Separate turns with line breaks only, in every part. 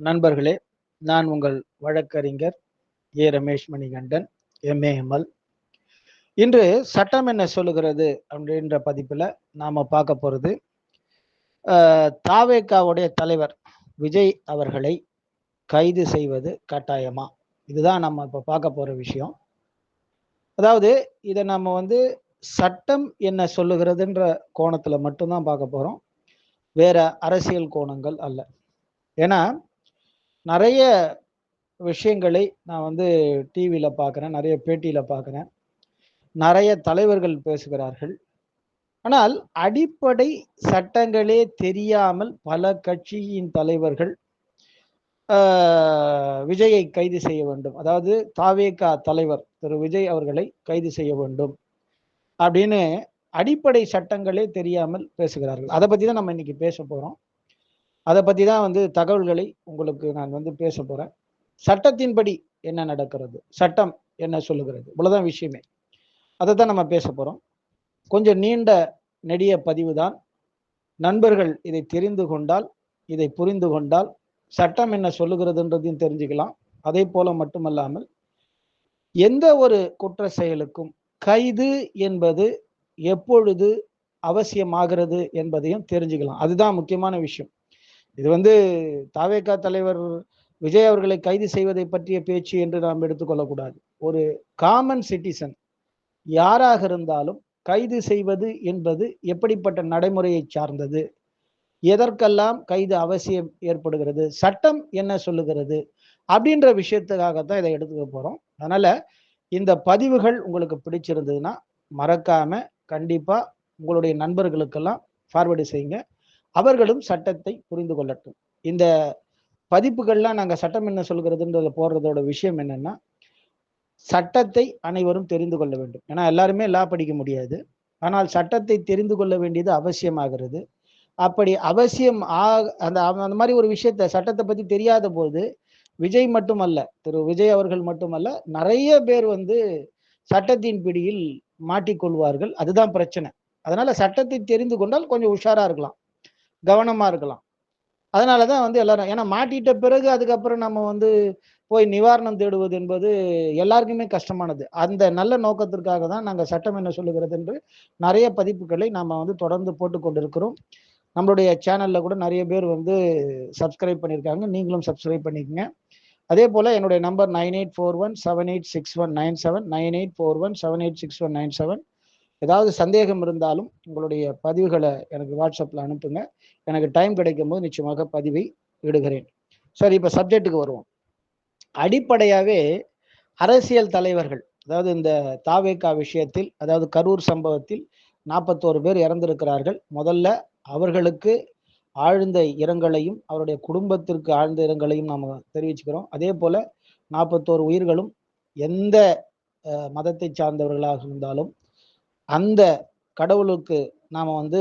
நண்பர்களே நான் உங்கள் வழக்கறிஞர் ஏ. ரமேஷ் மணிகண்டன் எம்ஏஎம்எல் இன்று சட்டம் என்ன சொல்லுகிறது அப்படின்ற பதிப்பில் நாம் பார்க்க போகிறது தாவேக்காவுடைய தலைவர் விஜய் அவர்களை கைது செய்வது கட்டாயமா? இதுதான் நம்ம இப்போ பார்க்க போகிற விஷயம். அதாவது இதை நம்ம வந்து சட்டம் என்ன சொல்லுகிறதுன்ற கோணத்தில் மட்டும்தான் பார்க்க போகிறோம் வேற அரசியல் கோணங்கள் அல்ல. ஏன்னா நிறைய விஷயங்களை நான் வந்து டிவியில் பார்க்குறேன் நிறைய பேட்டியில் பார்க்குறேன். நிறைய தலைவர்கள் பேசுகிறார்கள். ஆனால் அடிப்படை சட்டங்களே தெரியாமல் பல கட்சியின் தலைவர்கள் விஜயை கைது செய்ய வேண்டும். அதாவது தாவேகா தலைவர் திரு. விஜய் அவர்களை கைது செய்ய வேண்டும் அப்படின்னு அடிப்படை சட்டங்களே தெரியாமல் பேசுகிறார்கள். அதை பற்றி தான் நம்ம இன்னைக்கு பேச போகிறோம் அதை பற்றி தான் வந்து தகவல்களை உங்களுக்கு நான் வந்து பேச போகிறேன் சட்டத்தின்படி என்ன நடக்கிறது? சட்டம் என்ன சொல்லுகிறது? இவ்வளோதான் விஷயமே. அதை தான் நம்ம பேச போகிறோம் கொஞ்சம் நீண்ட நெடிய பதிவு தான். நண்பர்கள் இதை தெரிந்து கொண்டால் இதை புரிந்து கொண்டால் சட்டம் என்ன சொல்லுகிறதுன்றதையும் தெரிஞ்சுக்கலாம். அதே போல மட்டுமல்லாமல் எந்த ஒரு குற்ற செயலுக்கும் கைது என்பது எப்பொழுது அவசியமாகிறது என்பதையும் தெரிஞ்சுக்கலாம். அதுதான் முக்கியமான விஷயம். இது வந்து தாவேகா தலைவர் விஜய் அவர்களை கைது செய்வதை பற்றிய பேச்சு என்று நாம் எடுத்துக்கொள்ளக்கூடாது ஒரு காமன் சிட்டிசன் யாராக இருந்தாலும் கைது செய்வது என்பது எப்படிப்பட்ட நடைமுறையை சார்ந்தது? எதற்கெல்லாம் கைது அவசியம் ஏற்படுகிறது? சட்டம் என்ன சொல்லுகிறது? அப்படின்ற விஷயத்துக்காகத்தான் இதை எடுத்துக்க போகிறோம் அதனால இந்த பதிவுகள் உங்களுக்கு பிடிச்சிருந்ததுன்னா மறக்காம கண்டிப்பாக உங்களுடைய நண்பர்களுக்கெல்லாம் ஃபார்வேர்டு செய்யுங்க. அவர்களும் சட்டத்தை புரிந்து கொள்ளட்டும். இந்த பதிப்புகள்லாம் நாங்கள் சட்டம் என்ன சொல்கிறதுன்றத போடுறதோட விஷயம் என்னன்னா சட்டத்தை அனைவரும் தெரிந்து கொள்ள வேண்டும். ஏன்னா எல்லாருமே லா படிக்க முடியாது. ஆனால் சட்டத்தை தெரிந்து கொள்ள வேண்டியது அவசியமாகிறது. அப்படி அவசியம் ஆ அந்த அந்த மாதிரி ஒரு விஷயத்த சட்டத்தை பற்றி தெரியாத போது விஜய் மட்டுமல்ல திரு விஜய் அவர்கள் மட்டுமல்ல நிறைய பேர் வந்து சட்டத்தின் பிடியில் மாட்டிக்கொள்வார்கள். அதுதான் பிரச்சனை. அதனால சட்டத்தை தெரிந்து கொண்டால் கொஞ்சம் உஷாரா இருக்கலாம். கவனமாக இருக்கலாம். அதனாலதான் வந்து எல்லாரும் ஏன்னா மாட்டிட்ட பிறகு அதுக்கப்புறம் நம்ம வந்து போய் நிவாரணம் தேடுவது என்பது எல்லாருக்குமே கஷ்டமானது. அந்த நல்ல நோக்கத்திற்காக தான் நாங்கள் சட்டம் என்ன சொல்லுகிறது என்று நிறைய பதிப்புகளை நாம் வந்து தொடர்ந்து போட்டுக்கொண்டிருக்கிறோம் நம்மளுடைய சேனலில் கூட நிறைய பேர் வந்து சப்ஸ்கிரைப் பண்ணியிருக்காங்க. நீங்களும் சப்ஸ்கிரைப் பண்ணிக்கங்க. அதே போல் என்னுடைய number nine eight four one seven eight six one nine seven nine eight four one seven eight six one nine seven ஏதாவது சந்தேகம் இருந்தாலும் உங்களுடைய பதிவுகளை எனக்கு வாட்ஸ்அப்பில் அனுப்புங்க. எனக்கு டைம் கிடைக்கும் போது நிச்சயமாக பதிவை விடுகிறேன் சரி இப்போ சப்ஜெக்ட்டுக்கு வருவோம். அடிப்படையாகவே அரசியல் தலைவர்கள் அதாவது இந்த தாவேக்கா விஷயத்தில் அதாவது கரூர் சம்பவத்தில் நாற்பத்தோரு பேர் இறந்திருக்கிறார்கள். முதல்ல அவர்களுக்கு ஆழ்ந்த இரங்கலையும் அவருடைய குடும்பத்திற்கு ஆழ்ந்த இரங்கலையும் நாம் தெரிவிச்சுக்கிறோம். அதே போல நாற்பத்தோரு உயிர்களும் எந்த மதத்தை சார்ந்தவர்களாக இருந்தாலும் அந்த கடவுளுக்கு நாம் வந்து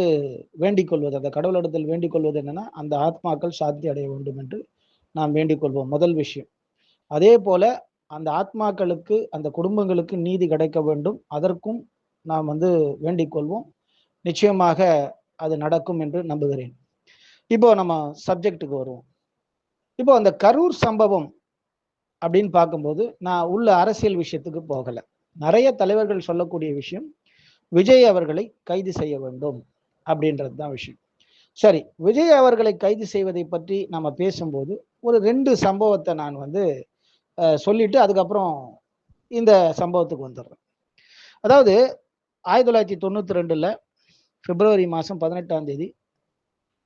வேண்டிக் கொள்வது அந்த கடவுளிடத்தில் வேண்டிக் கொள்வது என்னன்னா அந்த ஆத்மாக்கள் சாந்தி அடைய வேண்டும் என்று நாம் வேண்டிக் கொள்வோம். முதல் விஷயம். அதே போல அந்த ஆத்மாக்களுக்கு அந்த குடும்பங்களுக்கு நீதி கிடைக்க வேண்டும். அதற்கும் நாம் வந்து வேண்டிக் கொள்வோம். நிச்சயமாக அது நடக்கும் என்று நம்புகிறேன். இப்போ நம்ம சப்ஜெக்டுக்கு வருவோம். இப்போ அந்த கரூர் சம்பவம் அப்படின்னு பார்க்கும்போது நான் உள்ள அரசியல் விஷயத்துக்கு போகலை. நிறைய தலைவர்கள் சொல்லக்கூடிய விஷயம் விஜய் அவர்களை கைது செய்ய வேண்டும் அப்படின்றது தான் விஷயம். சரி விஜய் அவர்களை கைது செய்வதை பற்றி நம்ம பேசும்போது ஒரு ரெண்டு சம்பவத்தை நான் வந்து சொல்லிட்டு அதுக்கப்புறம் இந்த சம்பவத்துக்கு வந்துடுறேன். அதாவது ஆயிரத்தி தொள்ளாயிரத்தி தொண்ணூற்றி ரெண்டில் பிப்ரவரி மாதம் பதினெட்டாம் தேதி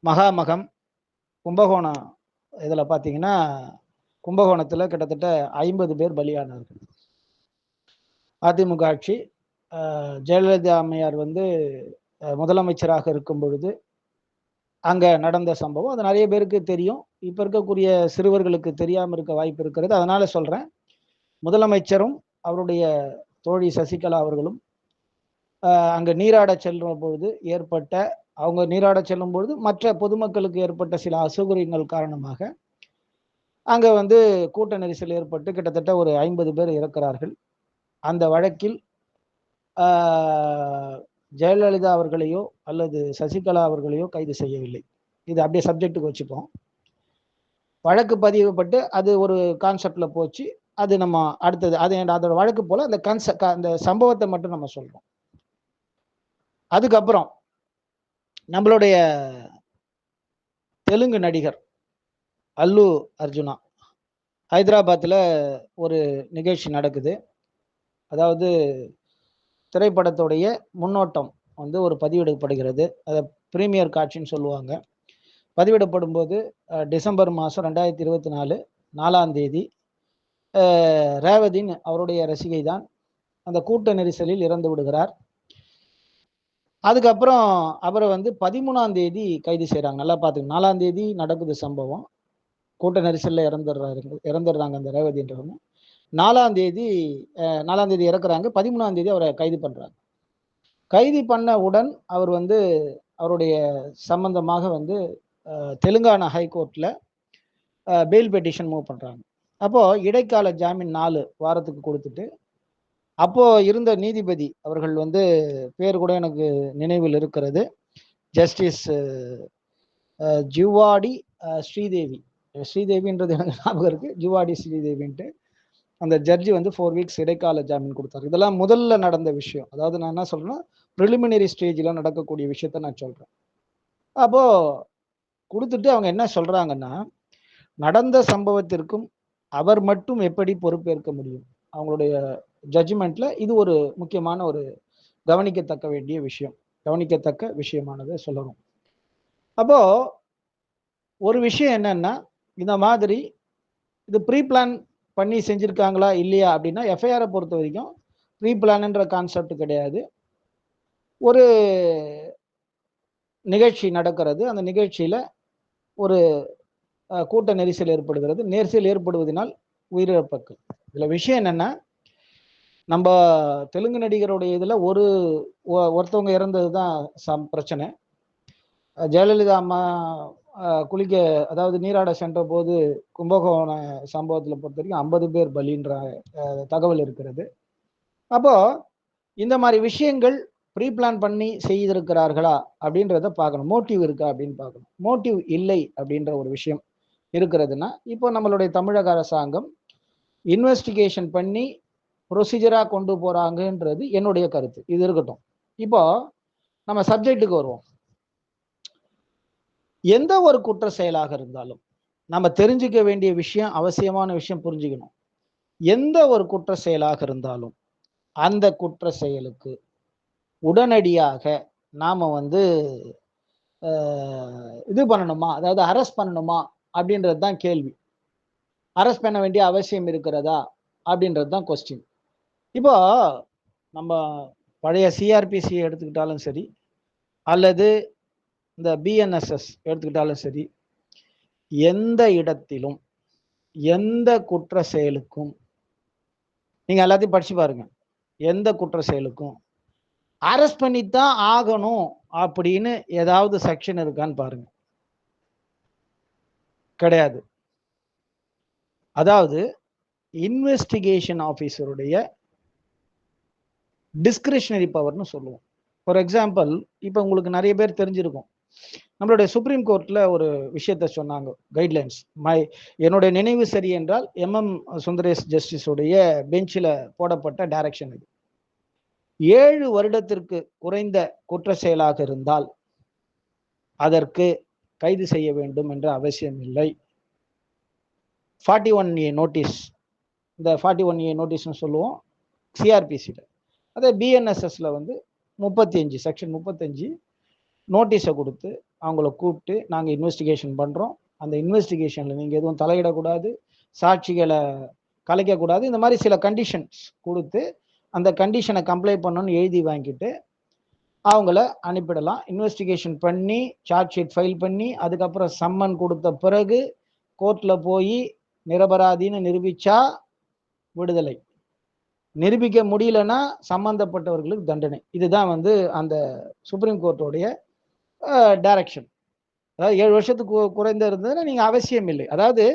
மகாமகம் கும்பகோணம் இதில் பார்த்தீங்கன்னா கும்பகோணத்தில் கிட்டத்தட்ட ஐம்பது பேர் பலியானார்கள் அதிமுக ஆட்சி ஜெயலலிதா அம்மையார் வந்து முதலமைச்சராக இருக்கும் பொழுது அங்கே நடந்த சம்பவம். அது நிறைய பேருக்கு தெரியும். இப்போ இருக்கக்கூடிய சிறுவர்களுக்கு தெரியாமல் இருக்க வாய்ப்பு இருக்கிறது. அதனால சொல்கிறேன் முதலமைச்சரும் அவருடைய தோழி சசிகலா அவர்களும் அங்கே நீராட செல்லும் பொழுது ஏற்பட்ட அவங்க நீராட செல்லும் பொழுது மற்ற பொதுமக்களுக்கு ஏற்பட்ட சில அசௌகரியங்கள் காரணமாக அங்கே வந்து கூட்ட நெரிசல் ஏற்பட்டு கிட்டத்தட்ட ஒரு ஐம்பது பேர் இறக்கிறார்கள். அந்த வழக்கில் ஜெயலலிதா அவர்களையோ அல்லது சசிகலா அவர்களையோ கைது செய்யவில்லை. இது அப்படியே சப்ஜெக்ட்டுக்கு வச்சுப்போம். வழக்கு பதிவுப்பட்டு அது ஒரு கான்செப்டில் போச்சு. அது நம்ம அடுத்தது அது அதோட வழக்கு போல் அந்த கன்ச அந்த சம்பவத்தை மட்டும் நம்ம சொல்கிறோம் அதுக்கப்புறம் நம்மளுடைய தெலுங்கு நடிகர் அல்லு அர்ஜுனா ஹைதராபாத்தில் ஒரு நிகழ்ச்சி நடக்குது. அதாவது திரைப்படத்துடைய முன்னோட்டம் வந்து ஒரு பதிவிடப்படுகிறது. அதை ப்ரீமியர் காட்சின்னு சொல்லுவாங்க. பதிவிடப்படும் போது டிசம்பர் மாதம் ரெண்டாயிரத்தி இருபத்தி நாலு நாலாம் தேதி ரேவதின் அவருடைய ரசிகை தான் அந்த கூட்ட நெரிசலில் இறந்து விடுகிறார். அதுக்கப்புறம் அவரை வந்து பதிமூணாம் தேதி கைது செய்கிறாங்க நல்லா பார்த்துங்க நாலாம் தேதி நடக்குது சம்பவம். கூட்ட நெரிசலில் இறந்துடுறாரு. இறந்துடுறாங்க அந்த ரேவதின்றவங்க. நாலாம் தேதி நாலாம் தேதி இறக்குறாங்க. பதிமூணாம் தேதி அவரை கைது பண்ணுறாங்க கைது பண்ணவுடன் அவர் வந்து அவருடைய சம்பந்தமாக வந்து தெலுங்கானா ஹைகோர்ட்டில் பெயில் பெட்டிஷன் மூவ் பண்ணுறாங்க அப்போது இடைக்கால ஜாமீன் நாலு வாரத்துக்கு கொடுத்துட்டு அப்போ இருந்த நீதிபதி அவர்கள் வந்து பேர் கூட எனக்கு நினைவில் இருக்கிறது. ஜஸ்டிஸ் ஜுவாடி ஸ்ரீதேவி. ஸ்ரீதேவின்றது எனக்கு ஞாபகம் இருக்கு. ஜுவாடி ஸ்ரீதேவின்ட்டு. அந்த ஜட்ஜி வந்து ஃபோர் வீக்ஸ் இடைக்கால ஜாமீன் கொடுத்தாரு. இதெல்லாம் முதல்ல நடந்த விஷயம். அதாவது நான் என்ன சொல்றேன்னா ப்ரிலிமினரி ஸ்டேஜில் நடக்கக்கூடிய விஷயத்த நான் சொல்றேன். அப்போ கொடுத்துட்டு அவங்க என்ன சொல்றாங்கன்னா நடந்த சம்பவத்திற்கும் அவர் மட்டும் எப்படி பொறுப்பேற்க முடியும்? அவங்களுடைய ஜட்ஜ்மெண்ட்ல இது ஒரு முக்கியமான ஒரு கவனிக்கத்தக்க வேண்டிய விஷயம். கவனிக்கத்தக்க விஷயமானதை சொல்லணும். அப்போ ஒரு விஷயம் என்னன்னா இந்த மாதிரி இது ப்ரீ பிளான் பண்ணி செஞ்சுருக்காங்களா இல்லையா அப்படின்னா எஃப்ஐஆரை பொறுத்த வரைக்கும் ப்ரீ பிளான்ன்ற கான்செப்ட் கிடையாது. ஒரு நிகழ்ச்சி நடக்கிறது. அந்த நிகழ்ச்சியில் ஒரு கூட்ட நெரிசல் ஏற்படுகிறது. நெரிசல் ஏற்படுவதனால் உயிரிழப்புகள். இதில் விஷயம் என்னென்னா நம்ம தெலுங்கு நடிகருடைய இதில் ஒரு ஒருத்தவங்க இறந்தது தான் சம் பிரச்சனை. ஜெயலலிதா அம்மா குளிக்க அதாவது நீராட சென்ற போது கும்பகோண சம்பவத்தில் பொறுத்த வரைக்கும் ஐம்பது பேர் பலின்ற தகவல் இருக்கிறது. அப்போ இந்த மாதிரி விஷயங்கள் ப்ரீ பிளான் பண்ணி செய்திருக்கிறார்களா அப்படின்றத பார்க்கணும். மோட்டிவ் இருக்கா அப்படின்னு பார்க்கணும். மோட்டிவ் இல்லை அப்படின்ற ஒரு விஷயம் இருக்கிறதுனா இப்போ நம்மளுடைய தமிழக அரசாங்கம் இன்வெஸ்டிகேஷன் பண்ணி ப்ரொசீஜராக கொண்டு போகிறாங்கன்றது என்னுடைய கருத்து. இது இருக்கட்டும். இப்போ நம்ம சப்ஜெக்டுக்கு வருவோம். எந்த ஒரு குற்ற செயலாக இருந்தாலும் நம்ம தெரிஞ்சுக்க வேண்டிய விஷயம் அவசியமான விஷயம் புரிஞ்சுக்கணும். எந்த ஒரு குற்ற செயலாக இருந்தாலும் அந்த குற்ற செயலுக்கு உடனடியாக நாம் வந்து இது பண்ணணுமா? அதாவது அரெஸ்ட் பண்ணணுமா? அப்படின்றது தான் கேள்வி. அரெஸ்ட் பண்ண வேண்டிய அவசியம் இருக்கிறதா? அப்படின்றது தான் கொஸ்டின் இப்போ நம்ம பழைய சிஆர்பிசி எடுத்துக்கிட்டாலும் சரி அல்லது இந்த பிஎன்எஸ்எஸ் எடுத்துக்கிட்டாலும் சரி எந்த இடத்திலும் எந்த குற்ற செயலுக்கும் நீங்கள் எல்லாத்தையும் படிச்சு பாருங்க. எந்த குற்ற செயலுக்கும் அரெஸ்ட் பண்ணித்தான் ஆகணும் அப்படின்னு ஏதாவது செக்ஷன் இருக்கான்னு பாருங்க. கிடையாது. அதாவது இன்வெஸ்டிகேஷன் ஆஃபீஸருடைய டிஸ்கிரிஷனரி பவர்னு சொல்லுவோம். ஃபார் எக்ஸாம்பிள் இப்போ உங்களுக்கு நிறைய பேர் தெரிஞ்சிருக்கும். நம்மளுடைய சுப்ரீம் கோர்ட்ல ஒரு விஷயத்த சொன்னாங்க கைட்லைன்ஸ் மை என்னுடைய நினைவு சரி என்றால் எம்எம் சுந்தரேஷ் ஜஸ்டிஸுடைய பெஞ்சில் போடப்பட்ட டைரக்ஷன் இது. ஏழு வருடத்திற்கு குறைந்த குற்ற செயலாக இருந்தால் அதற்கு கைது செய்ய வேண்டும் என்ற அவசியம் இல்லை. ஃபார்ட்டி ஒன் ஏ நோட்டீஸ் இந்த ஃபார்ட்டி ஒன் ஏ நோட்டீஸ்னு சொல்லுவோம் சிஆர்பிசியில் அதே பிஎன்எஸ்எஸ்ல வந்து முப்பத்தி அஞ்சு செக்ஷன் முப்பத்தஞ்சு நோட்டீஸை கொடுத்து அவங்கள கூப்பிட்டு நாங்கள் இன்வெஸ்டிகேஷன் பண்ணுறோம் அந்த இன்வெஸ்டிகேஷனில் நீங்கள் எதுவும் தலையிடக்கூடாது சாட்சிகளை கலைக்கக்கூடாது. இந்த மாதிரி சில கண்டிஷன்ஸ் கொடுத்து அந்த கண்டிஷனை கம்ப்ளைண்ட் பண்ணணும்னு எழுதி வாங்கிட்டு அவங்கள அனுப்பிடலாம். இன்வெஸ்டிகேஷன் பண்ணி சார்ஜ் ஷீட் ஃபைல் பண்ணி அதுக்கப்புறம் சம்மன் கொடுத்த பிறகு கோர்ட்டில் போய் நிரபராதின்னு நிரூபிச்சா விடுதலை. நிரூபிக்க முடியலன்னா சம்பந்தப்பட்டவர்களுக்கு தண்டனை. இதுதான் வந்து அந்த சுப்ரீம் கோர்ட்டோடைய டைரக்ஷன் அதாவது ஏழு வருஷத்துக்கு குறைந்த இருந்ததுன்னா நீங்கள் அவசியம் இல்லை. அதாவது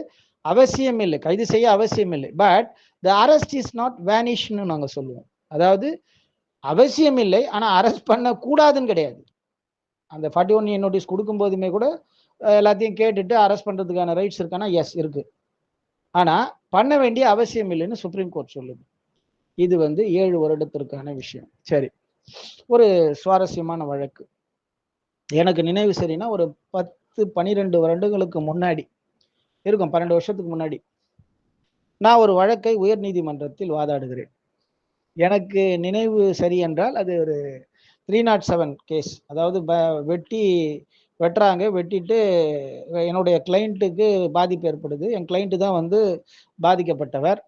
அவசியம் இல்லை. கைது செய்ய அவசியம் இல்லை. But the arrest is not vanish நாங்கள் சொல்லுவோம். அதாவது அவசியம் இல்லை ஆனால் அரெஸ்ட் பண்ணக்கூடாதுன்னு கிடையாது. அந்த ஃபார்ட்டி ஒன் ஏ நோட்டீஸ் கொடுக்கும்போதுமே கூட எல்லாத்தையும் கேட்டுட்டு அரெஸ்ட் பண்ணுறதுக்கான ரைட்ஸ் இருக்கானா? எஸ் இருக்கு. ஆனால் பண்ண வேண்டிய அவசியம் இல்லைன்னு சுப்ரீம் கோர்ட் சொல்லுது. இது வந்து ஏழு வருடத்திற்கான விஷயம். சரி. ஒரு சுவாரஸ்யமான வழக்கு. எனக்கு நினைவு சரின்னா ஒரு பத்து பனிரெண்டு வருடங்களுக்கு முன்னாடி இருக்கும் பன்னெண்டு வருஷத்துக்கு முன்னாடி நான் ஒரு வழக்கை உயர் நீதிமன்றத்தில் வாதாடுகிறேன். எனக்கு நினைவு சரி என்றால் அது ஒரு த்ரீ நாட் செவன் கேஸ் அதாவது வெட்டி வெட்டுறாங்க வெட்டிட்டு என்னுடைய கிளைண்ட்டுக்கு பாதிப்பு ஏற்படுது. என் கிளைண்ட்டு தான் வந்து பாதிக்கப்பட்டவர்.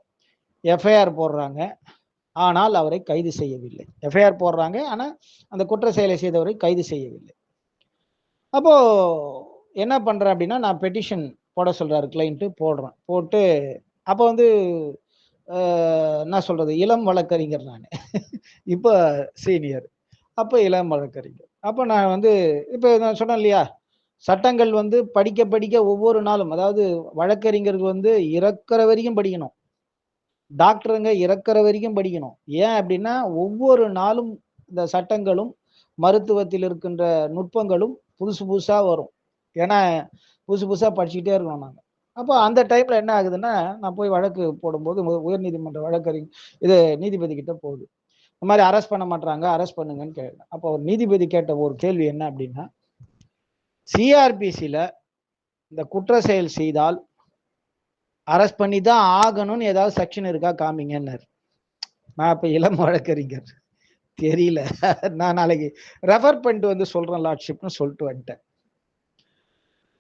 எஃப்ஐஆர் போடுறாங்க. ஆனால் அவரை கைது செய்யவில்லை. எஃப்ஐஆர் போடுறாங்க. ஆனால் அந்த குற்ற செயலை செய்தவரை கைது செய்யவில்லை. அப்போ என்ன பண்றேன் அப்படின்னா நான் பெட்டிஷன் போட சொல்றாரு கிளைண்ட்டு போடுறேன். போட்டு அப்போ வந்து என்ன சொல்றது? இளம் வழக்கறிஞர் நான். இப்போ சீனியர் அப்போ இளம் வழக்கறிஞர். அப்போ நான் வந்து இப்போ நான் சொன்னேன் இல்லையா? சட்டங்கள் வந்து படிக்க படிக்க ஒவ்வொரு நாளும் அதாவது வழக்கறிஞர்கள் வந்து இறக்குற வரைக்கும் படிக்கணும். டாக்டருங்க இறக்குற வரைக்கும் படிக்கணும். ஏன் அப்படின்னா ஒவ்வொரு நாளும் இந்த சட்டங்களும் மருத்துவத்தில் இருக்கின்ற நுட்பங்களும் புதுசு புதுசாக வரும். ஏன்னா புதுசு புதுசாக படிச்சுக்கிட்டே இருக்கணும் நாங்கள் அப்போ அந்த டைமில் என்ன ஆகுதுன்னா நான் போய் வழக்கு போடும்போது உயர் நீதிமன்ற வழக்கறி இது நீதிபதி கிட்ட போகுது. இந்த மாதிரி அரெஸ்ட் பண்ண மாட்டாங்க அரெஸ்ட் பண்ணுங்கன்னு கேட்டேன். அப்போ ஒரு நீதிபதி கேட்ட ஒரு கேள்வி என்ன அப்படின்னா சிஆர்பிசியில் இந்த குற்ற செயல் செய்தால் அரெஸ்ட் பண்ணி தான் ஆகணும்னு ஏதாவது செக்ஷன் இருக்கா காமிங்கன்னாரு. நான் இப்போ இளம் வழக்கறிஞர். தெரியல. நான் நாளைக்கு ரெஃபர் பண்ணிட்டு வந்து சொல்றேன் லார்ட்ஷிப்னு சொல்லிட்டு வந்துட்டேன்.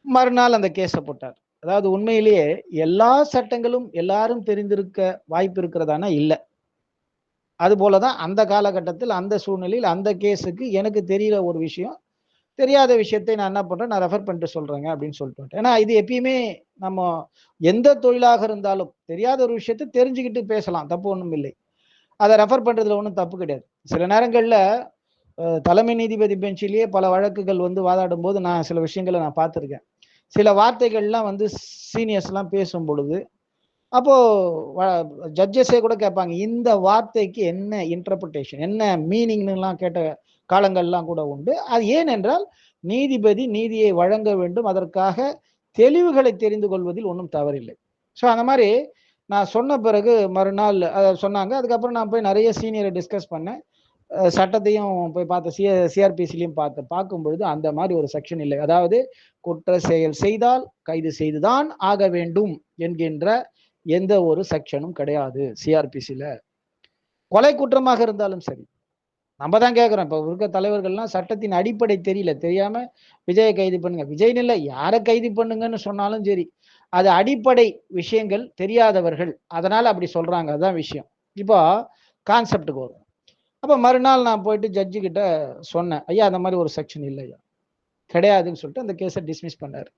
மறுநாள் அந்த கேஸை போட்டார். அதாவது உண்மையிலேயே எல்லா சட்டங்களும் எல்லாரும் தெரிந்திருக்க வாய்ப்பு இருக்கிறதானா? இல்லை. அது போலதான் அந்த காலகட்டத்தில் அந்த சூழ்நிலையில் அந்த கேஸுக்கு எனக்கு தெரியல ஒரு விஷயம் தெரியாத விஷயத்தை நான் என்ன பண்ணுறேன் நான் ரெஃபர் பண்ணிட்டு சொல்றேங்க அப்படின்னு சொல்லிட்டு வந்துட்டேன். ஏன்னா இது எப்பயுமே நம்ம எந்த தொழிலாக இருந்தாலும் தெரியாத ஒரு விஷயத்தை தெரிஞ்சுக்கிட்டு பேசலாம். தப்பு ஒன்றும் இல்லை. அதை ரெஃபர் பண்ணுறதுல ஒன்றும் தப்பு கிடையாது. சில நேரங்களில் தலைமை நீதிபதி பெஞ்சிலேயே பல வழக்குகள் வந்து வாதாடும் போது நான் சில விஷயங்களை நான் பார்த்துருக்கேன். சில வார்த்தைகள்லாம் வந்து சீனியர்ஸ்லாம் பேசும் பொழுது அப்போது ஜட்ஜஸே கூட கேட்பாங்க இந்த வார்த்தைக்கு என்ன இன்டர்பிரிட்டேஷன் என்ன மீனிங்னுலாம் கேட்ட காலங்கள்லாம் கூட உண்டு. அது ஏனென்றால் நீதிபதி நீதியை வழங்க வேண்டும் அதற்காக தெளிவுகளை தெரிந்து கொள்வதில் ஒன்றும் தவறில்லை. ஸோ அந்த மாதிரி நான் சொன்ன பிறகு மறுநாள் அதை சொன்னாங்க. அதுக்கப்புறம் நான் போய் நிறைய சீனியரை டிஸ்கஸ் பண்ணேன். சட்டத்தையும் போய் பார்த்த சி சிஆர்பிசிலையும் பார்த்து பார்க்கும்பொழுது அந்த மாதிரி ஒரு செக்ஷன் இல்லை. அதாவது குற்ற செயல் செய்தால் கைது செய்துதான் ஆக வேண்டும் என்கின்ற எந்த ஒரு செக்ஷனும் கிடையாது சிஆர்பிசியில் கொலை குற்றமாக இருந்தாலும் சரி. நம்ம தான் கேட்குறோம். இப்போ இருக்க தலைவர்கள்லாம் சட்டத்தின் அடிப்படை தெரியல. தெரியாம விஜயை கைது பண்ணுங்க. விஜய்னு இல்லை யாரை கைது பண்ணுங்கன்னு சொன்னாலும் சரி. அது அடிப்படை விஷயங்கள் தெரியாதவர்கள். அதனால அப்படி சொல்றாங்க. அதுதான் விஷயம். இப்போ கான்செப்டுக்கு வரும். அப்போ மறுநாள் நான் போயிட்டு ஜட்ஜு கிட்ட சொன்னேன். ஐயா அந்த மாதிரி ஒரு செக்ஷன் இல்லையா? கிடையாதுன்னு சொல்லிட்டு அந்த கேஸை டிஸ்மிஸ் பண்ணார்.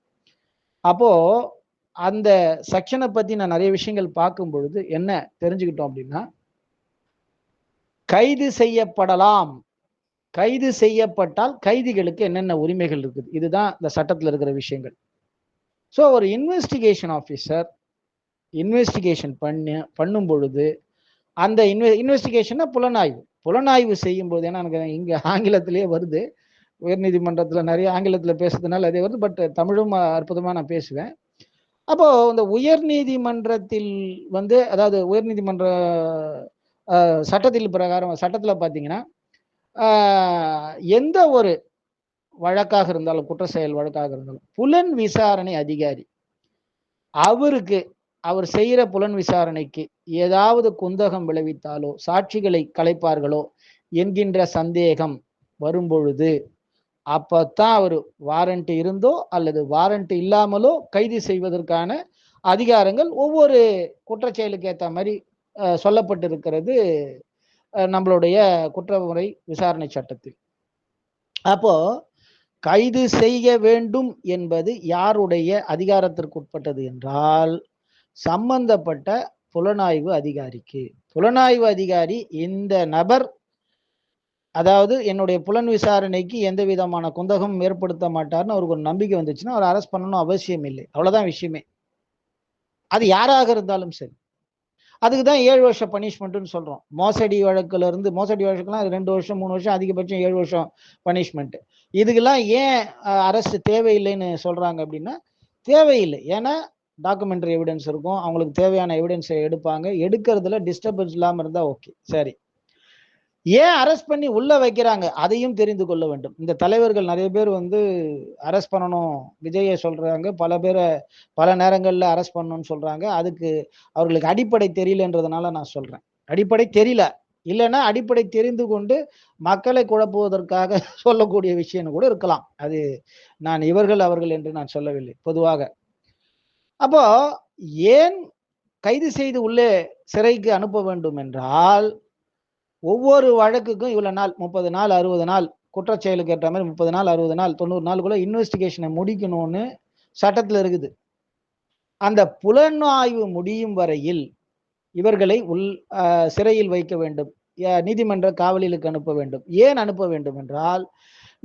அப்போ அந்த செக்ஷனை பத்தி நான் நிறைய விஷயங்கள் பார்க்கும் பொழுது என்ன தெரிஞ்சுக்கிட்டோம் அப்படின்னா கைது செய்யப்படலாம். கைது செய்யப்பட்டால் கைதிகளுக்கு என்னென்ன உரிமைகள் இருக்குது? இதுதான் இந்த சட்டத்தில் இருக்கிற விஷயங்கள். ஸோ ஒரு இன்வெஸ்டிகேஷன் ஆஃபீஸர் இன்வெஸ்டிகேஷன் பண்ண பண்ணும் பொழுது அந்த இன்வெ இன்வெஸ்டிகேஷன்னா புலனாய்வு. புலனாய்வு செய்யும் போது ஏன்னா எனக்கு இங்கே ஆங்கிலத்திலேயே வருது. உயர்நீதிமன்றத்தில் நிறைய ஆங்கிலத்தில் பேசுறதுனால அதே வருது பட் தமிழும் அற்புதமாக நான் பேசுவேன். அப்போது இந்த உயர்நீதிமன்றத்தில் வந்து அதாவது உயர்நீதிமன்ற சட்டத்தில் பிரகாரம் சட்டத்தில் பார்த்தீங்கன்னா எந்த ஒரு வழக்காக இருந்தாலும் குற்ற செயல் வழக்காக இருந்தாலும் புலன் விசாரணை அதிகாரி. அவருக்கு அவர் செய்கிற புலன் விசாரணைக்கு ஏதாவது குந்தகம் விளைவித்தாலோ சாட்சிகளை கலைப்பார்களோ என்கின்ற சந்தேகம் வரும்பொழுது அப்பத்தான் அவர் வாரண்ட் இருந்தோ அல்லது வாரண்ட் இல்லாமலோ கைது செய்வதற்கான அதிகாரங்கள் ஒவ்வொரு குற்றச்செயலுக்கு ஏற்ற மாதிரி சொல்லப்பட்டிருக்கிறது நம்மளுடைய குற்றமுறை விசாரணை சட்டத்தில். அப்போ கைது செய்ய வேண்டும் என்பது யாருடைய அதிகாரத்திற்குட்பட்டது என்றால் சம்பந்தப்பட்ட புலனாய்வு அதிகாரிக்கு. புலனாய்வு அதிகாரி இந்த நபர் அதாவது என்னுடைய புலன் விசாரணைக்கு எந்த விதமான குந்தகமும் ஏற்படுத்த மாட்டார்னு அவருக்கு ஒரு நம்பிக்கை வந்துச்சுன்னா அவர் அரெஸ்ட் பண்ணணும் அவசியம் இல்லை அவ்வளோதான் விஷயமே. அது யாராக இருந்தாலும் சரி. அதுக்கு தான் ஏழு வருஷம் பனிஷ்மெண்ட்டுன்னு சொல்கிறோம் மோசடி வழக்கில் இருந்து மோசடி வழக்குலாம் ரெண்டு வருஷம் மூணு வருஷம் அதிகபட்சம் ஏழு வருஷம் பனிஷ்மெண்ட்டு இதுக்கெல்லாம் ஏன் அரசு தேவையில்லைன்னு சொல்கிறாங்க அப்படின்னா தேவையில்லை. ஏன்னா டாக்குமெண்ட்ரி எவிடன்ஸ் இருக்கும். அவங்களுக்கு தேவையான எவிடன்ஸை எடுப்பாங்க. எடுக்கிறதுல டிஸ்டர்பன்ஸ் இல்லாமல் இருந்தால் ஓகே சரி. ஏன் அரெஸ்ட் பண்ணி உள்ள வைக்கிறாங்க? அதையும் தெரிந்து கொள்ள வேண்டும். இந்த தலைவர்கள் நிறைய பேர் வந்து அரெஸ்ட் பண்ணணும் விஜயை சொல்றாங்க. பல பேரை பல நேரங்களில் அரெஸ்ட் பண்ணணும்னு சொல்றாங்க. அதுக்கு அவர்களுக்கு அடிப்படை தெரியலன்றதுனால நான் சொல்றேன். அடிப்படை தெரியல. இல்லைன்னா அடிப்படை தெரிந்து கொண்டு மக்களை குழப்புவதற்காக சொல்லக்கூடிய விஷயம் கூட இருக்கலாம். அது நான் இவர்கள் அவர்கள் என்று நான் சொல்லவில்லை பொதுவாக. அப்போ ஏன் கைது செய்து உள்ளே சிறைக்கு அனுப்ப வேண்டும் என்றால் ஒவ்வொரு வழக்குக்கும் இவ்வளோ நாள் முப்பது நாள் அறுபது நாள் குற்றச்செயலுக்கு ஏற்ற மாதிரி முப்பது நாள் அறுபது நாள் தொண்ணூறு நாளுக்குள்ள இன்வெஸ்டிகேஷனை முடிக்கணும்னு சட்டத்தில் இருக்குது. அந்த புலனாய்வு முடியும் வரையில் இவர்களை உள் சிறையில் வைக்க வேண்டும். நீதிமன்ற காவலிலுக்கு அனுப்ப வேண்டும். ஏன் அனுப்ப வேண்டும் என்றால்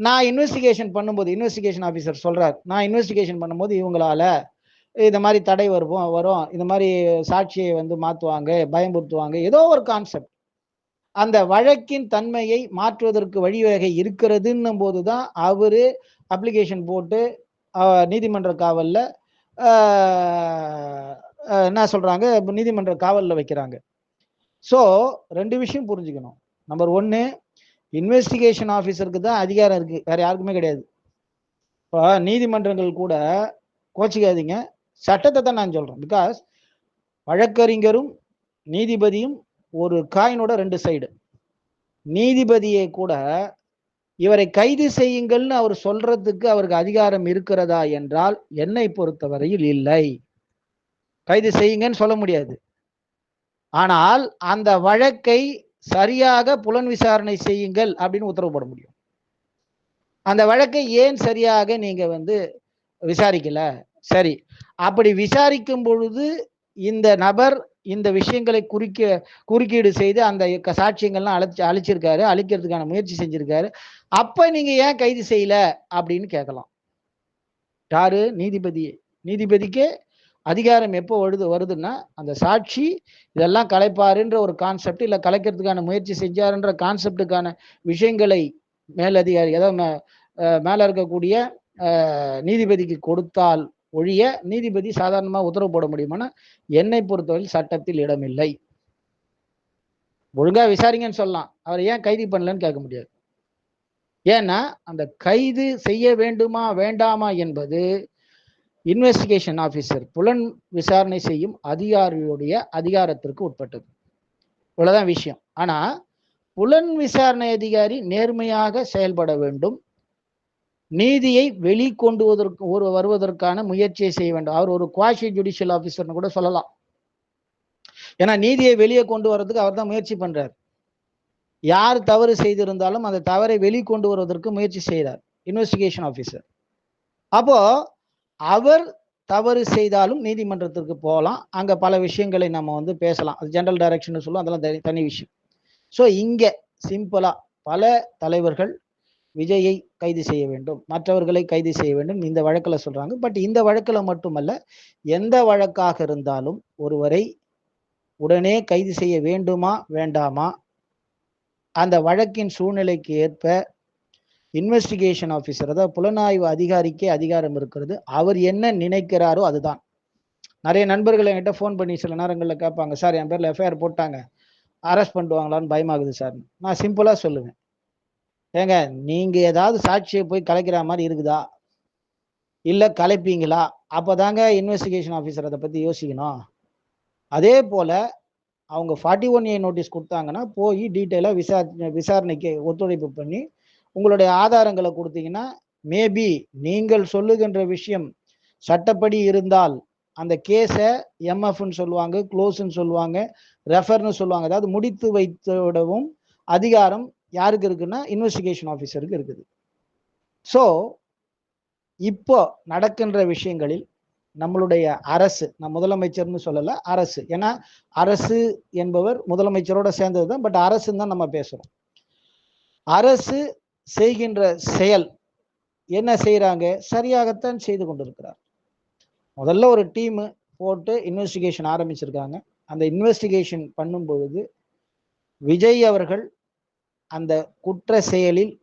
நான் இன்வெஸ்டிகேஷன் பண்ணும்போது இன்வெஸ்டிகேஷன் ஆஃபீஸர் சொல்றார் நான் இன்வெஸ்டிகேஷன் பண்ணும்போது இவங்களால இந்த மாதிரி தடை வருவோம் வரும். இந்த மாதிரி சாட்சியை வந்து மாற்றுவாங்க பயமுறுத்துவாங்க. ஏதோ ஒரு கான்செப்ட் அந்த வழக்கின் தன்மையை மாற்றுவதற்கு வழிவகை இருக்கிறதுன்னும் போது தான் அவர் அப்ளிகேஷன் போட்டு நீதிமன்ற காவலில் என்ன சொல்கிறாங்க நீதிமன்ற காவலில் வைக்கிறாங்க. ஸோ ரெண்டு விஷயம் புரிஞ்சுக்கணும். நம்பர் ஒன்று இன்வெஸ்டிகேஷன் ஆஃபீஸருக்கு தான் அதிகாரம் இருக்குது வேறு யாருக்குமே கிடையாது. இப்போ நீதிமன்றங்கள் கூட கோச்சிக்காதீங்க. சட்டத்தை தான் நான் சொல்கிறேன் பிகாஸ் வழக்கறிஞரும் நீதிபதியும் ஒரு காயினோட ரெண்டு சைடு நீதிபதியை கூட இவரை கைது செய்யுங்கள்னு அவர் சொல்றதுக்கு அவருக்கு அதிகாரம் இருக்கிறதா என்றால் என்னை பொறுத்தவரையில் இல்லை. கைது செய்யுங்கன்னு சொல்ல முடியாது. ஆனால் அந்த வழக்கை சரியாக புலன் விசாரணை செய்யுங்கள் அப்படின்னு உத்தரவு போட முடியும். அந்த வழக்கை ஏன் சரியாக நீங்க வந்து விசாரிக்கல? சரி. அப்படி விசாரிக்கும் பொழுது இந்த நபர் இந்த விஷயங்களை குறிக்க குறுக்கீடு செய்து அந்த சாட்சியங்கள்லாம் அழைச்சி அழிச்சிருக்காரு அழிக்கிறதுக்கான முயற்சி செஞ்சிருக்காரு. அப்ப நீங்க ஏன் கைது செய்யல? அப்படின்னு கேட்கலாம். யாரு? நீதிபதி. நீதிபதிக்கு அதிகாரம் எப்போ வருது வருதுன்னா அந்த சாட்சி இதெல்லாம் கலைப்பாருன்ற ஒரு கான்செப்ட் இல்லை கலைக்கிறதுக்கான முயற்சி செஞ்சாருன்ற கான்செப்டுக்கான விஷயங்களை மேலதிகாரி அதாவது மேல இருக்கக்கூடிய நீதிபதிக்கு கொடுத்தால் ஒழிய நீதிபதி சாதாரணமாக உத்தரவு போட முடியுமானா என்னை பொறுத்தவரையில் சட்டத்தில் இடமில்லை. ஒழுங்கா விசாரிங்கன்னு சொல்லலாம். அவர் ஏன் கைது பண்ணலன்னு கேட்க முடியாது. ஏன்னா அந்த கைது செய்ய வேண்டுமா வேண்டாமா என்பது இன்வெஸ்டிகேஷன் ஆஃபீஸர் புலன் விசாரணை செய்யும் அதிகாரியுடைய அதிகாரத்திற்கு உட்பட்டது. இவ்வளவுதான் விஷயம். ஆனா புலன் விசாரணை அதிகாரி நேர்மையாக செயல்பட வேண்டும். நீதியை வெளிக்கொண்டு ஒரு வருவதற்கான முயற்சியை செய்ய வேண்டும். அவர் ஒரு குவாஷி ஜுடிஷியல் ஆஃபீஸர்னு கூட சொல்லலாம். ஏன்னா நீதியை வெளியே கொண்டு வர்றதுக்கு அவர் தான் முயற்சி பண்றார். யார் தவறு செய்திருந்தாலும் அந்த தவறை வெளிக்கொண்டு வருவதற்கு முயற்சி செய்கிறார். இன்வெஸ்டிகேஷன் ஆஃபீஸர் அப்போ அவர் தவறு செய்தாலும் நீதிமன்றத்திற்கு போகலாம். அங்கே பல விஷயங்களை நம்ம வந்து பேசலாம். அது ஜென்ரல் டைரக்ஷன் சொல்லுவோம். அதெல்லாம் தனி தனி விஷயம். ஸோ இங்கே சிம்பிளாக பல தலைவர்கள் விஜயை கைது செய்ய வேண்டும். மற்றவர்களை கைது செய்ய வேண்டும். இந்த வழக்கில் சொல்றாங்க. பட் இந்த வழக்கில் மட்டுமல்ல எந்த வழக்காக இருந்தாலும் ஒருவரை உடனே கைது செய்ய வேண்டுமா வேண்டாமா? அந்த வழக்கின் சூழ்நிலைக்கு ஏற்ப இன்வெஸ்டிகேஷன் ஆஃபீஸர் அதாவது புலனாய்வு அதிகாரிக்கே அதிகாரம் இருக்கிறது. அவர் என்ன நினைக்கிறாரோ அதுதான். நிறைய நண்பர்கள் என்கிட்ட ஃபோன் பண்ணி சில நேரங்களில் கேட்பாங்க சார் என் பேரில் எஃப்ஐஆர் போட்டாங்க. அரெஸ்ட் பண்ணுவாங்களான்னு பயமாகுது சார் நான் சிம்பிளாக சொல்லுவேன். ஏங்க நீங்க ஏதாவது சாட்சியை போய் கலைக்கிற மாதிரி இருக்குதா? இல்ல கலைப்பீங்களா? அப்பதாங்க இன்வெஸ்டிகேஷன் ஆஃபீஸர் அதை பத்தி யோசிக்கணும். அதே போல அவங்க ஃபார்ட்டி ஒன் ஏ நோட்டீஸ் கொடுத்தாங்கன்னா போய் டீட்டெயிலாக விசா விசாரணைக்கு ஒத்துழைப்பு பண்ணி உங்களுடைய ஆதாரங்களை கொடுத்தீங்கன்னா மேபி நீங்கள் சொல்லுகின்ற விஷயம் சட்டப்படி இருந்தால் அந்த கேஸை எம்எஃப்னு சொல்லுவாங்க க்ளோஸ்ன்னு சொல்லுவாங்க ரெஃபர்னு சொல்லுவாங்க அதாவது முடித்து வைத்தோடவும் விடவும் அதிகாரம் யாருக்கு இருக்குன்னா இன்வெஸ்டிகேஷன் ஆஃபீஸருக்கு இருக்குது. ஸோ இப்போ நடக்கின்ற விஷயங்களில் நம்மளுடைய அரசு நான் முதலமைச்சர்னு சொல்லலை அரசு. ஏன்னா அரசு என்பவர் முதலமைச்சரோட சேர்ந்தது தான் பட் அரசுன்னு தான் நம்ம பேசுகிறோம் அரசு செய்கின்ற செயல் என்ன செய்கிறாங்க சரியாகத்தான் செய்து கொண்டிருக்கிறார். முதல்ல ஒரு டீமு போட்டு இன்வெஸ்டிகேஷன் ஆரம்பிச்சிருக்காங்க. அந்த இன்வெஸ்டிகேஷன் பண்ணும் பொழுது விஜய் அவர்கள் அந்த குற்ற செயலில்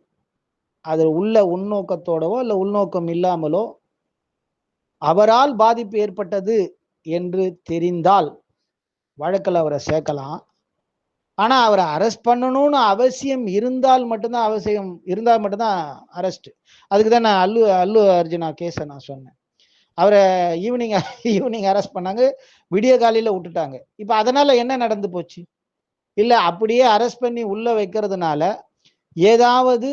அது உள்ள உள்நோக்கத்தோடவோ இல்லை உள்நோக்கம் இல்லாமலோ அவரால் பாதிப்பு ஏற்பட்டது என்று தெரிந்தால் வழக்கில் அவரை சேர்க்கலாம். ஆனால் அவரை அரெஸ்ட் பண்ணணும்னு அவசியம் இருந்தால் மட்டும்தான் அவசியம் இருந்தால் மட்டும்தான் அரெஸ்ட் அதுக்கு தான் நான் அல்லு அல்லு அர்ஜுனா கேஸை நான் சொன்னேன். அவரை ஈவினிங் ஈவினிங் அரெஸ்ட் பண்ணாங்க விடிய காலையில் விட்டுட்டாங்க. இப்போ அதனால் என்ன நடந்து போச்சு? இல்லை அப்படியே அரெஸ்ட் பண்ணி உள்ள வைக்கிறதுனால ஏதாவது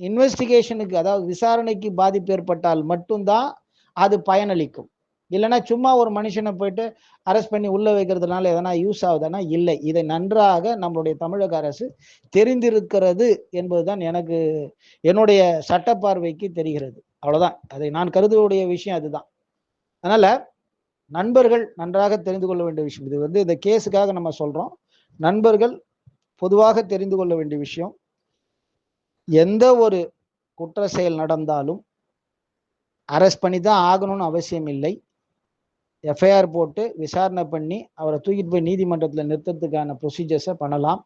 இன்வெஸ்டிகேஷனுக்கு அதாவது விசாரணைக்கு பாதிப்பு ஏற்பட்டால் மட்டும்தான் அது பயனளிக்கும். இல்லைன்னா சும்மா ஒரு மனுஷனை போயிட்டு அரெஸ்ட் பண்ணி உள்ளே வைக்கிறதுனால எதனா யூஸ் ஆகுதுன்னா இல்லை. இதை நன்றாக நம்மளுடைய தமிழக அரசு தெரிந்திருக்கிறது என்பதுதான் எனக்கு என்னுடைய சட்ட பார்வைக்கு தெரிகிறது. அவ்வளோதான் அதை நான் கருதக்கூடிய விஷயம் அதுதான். அதனால் நண்பர்கள் நன்றாக தெரிந்து கொள்ள வேண்டிய விஷயம். இது வந்து இந்த கேஸுக்காக நம்ம சொல்கிறோம் நண்பர்கள் பொதுவாக தெரிந்து கொள்ள வேண்டிய விஷயம் எந்த ஒரு குற்ற செயல் நடந்தாலும் அரெஸ்ட் பண்ணி தான் ஆகணும்னு அவசியம் இல்லை. எஃப்ஐஆர் போட்டு விசாரணை பண்ணி அவரை தூக்கிட்டு போய் நீதிமன்றத்தில் நிறுத்தத்துக்கான ப்ரொசீஜர்ஸை பண்ணலாம்.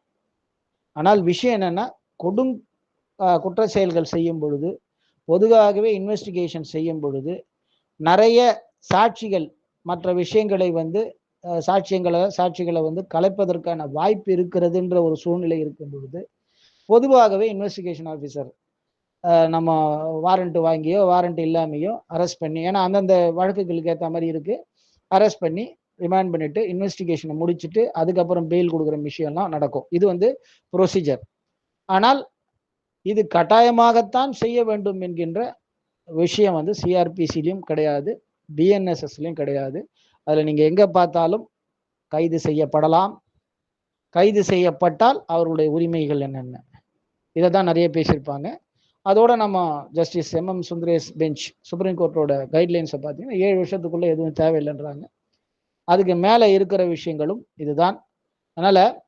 ஆனால் விஷயம் என்னென்னா கொடும் குற்ற செயல்கள் செய்யும் பொழுது பொதுவாகவே இன்வெஸ்டிகேஷன் செய்யும் பொழுது நிறைய சாட்சிகள் மற்ற விஷயங்களை வந்து சாட்சியங்களை சாட்சிகளை வந்து கலைப்பதற்கான வாய்ப்பு இருக்கிறதுன்ற ஒரு சூழ்நிலை இருக்கும் பொழுது பொதுவாகவே இன்வெஸ்டிகேஷன் ஆஃபீஸர் நம்ம வாரண்ட் வாங்கியோ வாரண்ட் இல்லாமையோ அரெஸ்ட் பண்ணி ஏன்னா அந்தந்த வழக்குகளுக்கு ஏற்ற மாதிரி இருக்குது அரெஸ்ட் பண்ணி ரிமாண்ட் பண்ணிட்டு இன்வெஸ்டிகேஷனை முடிச்சுட்டு அதுக்கப்புறம் பெயில் கொடுக்குற விஷயம்லாம் நடக்கும். இது வந்து ப்ரொசீஜர் ஆனால் இது கட்டாயமாகத்தான் செய்ய வேண்டும் என்கின்ற விஷயம் வந்து சிஆர்பிசிலையும் கிடையாது பிஎன்எஸ்எஸ்லையும் கிடையாது. அதில் நீங்கள் எங்கே பார்த்தாலும் கைது செய்யப்படலாம். கைது செய்யப்பட்டால் அவர்களுடைய உரிமைகள் என்னென்ன? இதை தான் நிறைய பேசியிருப்பாங்க. அதோட நம்ம Justice M M Sundaresh bench Supreme கோர்ட்டோட கைட்லைன்ஸை பார்த்தீங்கன்னா ஏழு வருஷத்துக்குள்ளே எதுவும் தேவையில்லைன்றாங்க. அதுக்கு மேலே இருக்கிற விஷயங்களும் இதுதான். அதனால்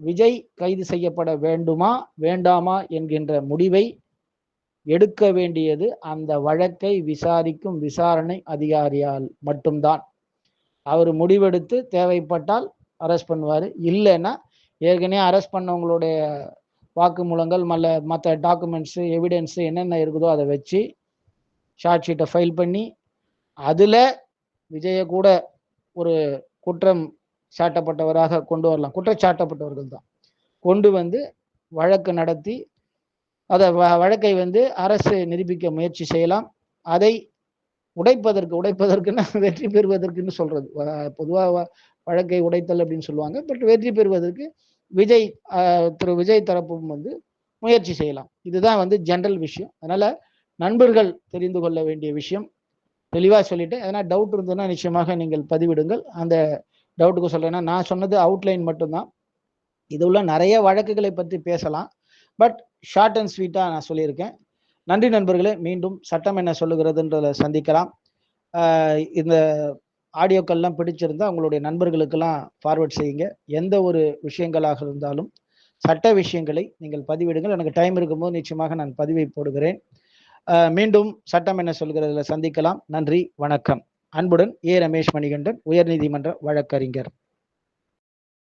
விஜய் கைது செய்யப்பட வேண்டுமா வேண்டாமா என்கின்ற முடிவை எடுக்க வேண்டியது அந்த வழக்கை விசாரிக்கும் விசாரணை அதிகாரியால் மட்டும்தான். அவர் முடிவெடுத்து தேவைப்பட்டால் அரெஸ்ட் பண்ணுவார். இல்லைன்னா ஏற்கனவே அரெஸ்ட் பண்ணவங்களுடைய வாக்குமூலங்கள் மல்ல மற்ற டாக்குமெண்ட்ஸு எவிடன்ஸு என்னென்ன இருக்குதோ அதை வச்சு ஷார்ட் ஷீட்டை ஃபைல் பண்ணி அதில் விஜய கூட ஒரு குற்றம் சாட்டப்பட்டவராக கொண்டு வரலாம். குற்றச்சாட்டப்பட்டவர்கள் தான். கொண்டு வந்து வழக்கு நடத்தி அதை வழக்கை வந்து அரசு நிரூபிக்க முயற்சி செய்யலாம். அதை உடைப்பதற்கு உடைப்பதற்குன்னு வெற்றி பெறுவதற்குன்னு சொல்றது. பொதுவாக வழக்கை உடைத்தல் அப்படின்னு சொல்லுவாங்க. பட் வெற்றி பெறுவதற்கு விஜய் திரு விஜய் தரப்பும் வந்து முயற்சி செய்யலாம். இதுதான் வந்து ஜென்ரல் விஷயம். அதனால நண்பர்கள் தெரிந்து கொள்ள வேண்டிய விஷயம். தெளிவாக சொல்லிட்டேன் எதனா டவுட் இருந்ததுன்னா நிச்சயமாக நீங்கள் பதிவிடுங்கள். அந்த டவுட்டுக்கு சொல்றேன்னா நான் சொன்னது அவுட்லைன் மட்டும்தான். இது உள்ள நிறைய வழக்குகளை பற்றி பேசலாம். பட் ஷார்ட் அண்ட் ஸ்வீட்டாக நான் சொல்லியிருக்கேன். நன்றி நண்பர்களே மீண்டும் சட்டம் என்ன சொல்லுகிறதுன்றத சந்திக்கலாம். இந்த ஆடியோக்கள்லாம் பிடிச்சிருந்தா உங்களுடைய நண்பர்களுக்கெல்லாம் ஃபார்வர்ட் செய்யுங்க. எந்த ஒரு விஷயங்களாக இருந்தாலும் சட்ட விஷயங்களை நீங்கள் பதிவிடுங்கள். எனக்கு டைம் இருக்கும்போது நிச்சயமாக நான் பதிவை போடுகிறேன். மீண்டும் சட்டம் என்ன சொல்கிறதுல சந்திக்கலாம். நன்றி வணக்கம். அன்புடன் ஏ ரமேஷ் மணிகண்டன் உயர்நீதிமன்ற வழக்கறிஞர்.